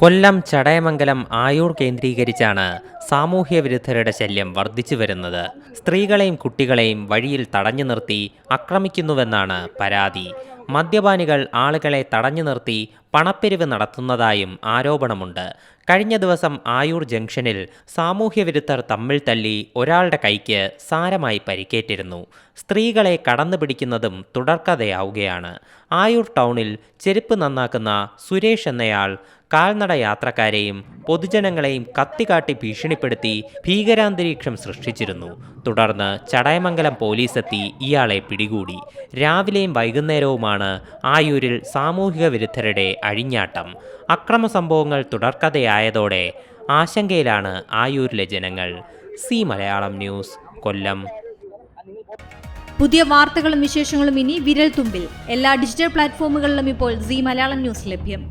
കൊല്ലം ചടയമംഗലം ആയൂർ കേന്ദ്രീകരിച്ചാണ് സാമൂഹ്യ വിരുദ്ധരുടെ ശല്യം വർദ്ധിച്ചു വരുന്നത്. സ്ത്രീകളെയും കുട്ടികളെയും വഴിയിൽ തടഞ്ഞു നിർത്തി ആക്രമിക്കുന്നുവെന്നാണ് പരാതി. മദ്യപാനികൾ ആളുകളെ തടഞ്ഞു നിർത്തി പണപ്പിരിവ് നടത്തുന്നതായും ആരോപണമുണ്ട്. കഴിഞ്ഞ ദിവസം ആയൂർ ജംഗ്ഷനിൽ സാമൂഹ്യവിരുദ്ധർ തമ്മിൽ തല്ലി ഒരാളുടെ കൈക്ക് സാരമായി പരിക്കേറ്റിരുന്നു. സ്ത്രീകളെ കടന്നു പിടിക്കുന്നതും തുടർക്കഥയാവുകയാണ്. ആയൂർ ടൗണിൽ ചെരുപ്പ് നന്നാക്കുന്ന സുരേഷ് എന്നയാൾ കാൽനട യാത്രക്കാരെയും പൊതുജനങ്ങളെയും കത്തികാട്ടി ഭീഷണിപ്പെടുത്തി ഭീകരാന്തരീക്ഷം സൃഷ്ടിച്ചിരുന്നു. തുടർന്ന് ചടയമംഗലം പോലീസെത്തി ഇയാളെ പിടികൂടി. രാവിലെയും വൈകുന്നേരവുമാണ് ആയൂരിൽ സാമൂഹിക വിരുദ്ധരുടെ അഴിഞ്ഞാട്ടം. അക്രമ സംഭവങ്ങൾ തുടർക്കഥയായതോടെ ആശങ്കയിലാണ് ആയൂരിലെ ജനങ്ങൾ. C Malayalam news Kollam. പുതിയ വാർത്തകളും വിശേഷങ്ങളും ഇനി വിരൽ തുമ്പിൽ എല്ലാ ഡിജിറ്റൽ പ്ലാറ്റ്ഫോമുകളിലും ഇപ്പോൾ സി മലയാളം ന്യൂസ് ലഭ്യം.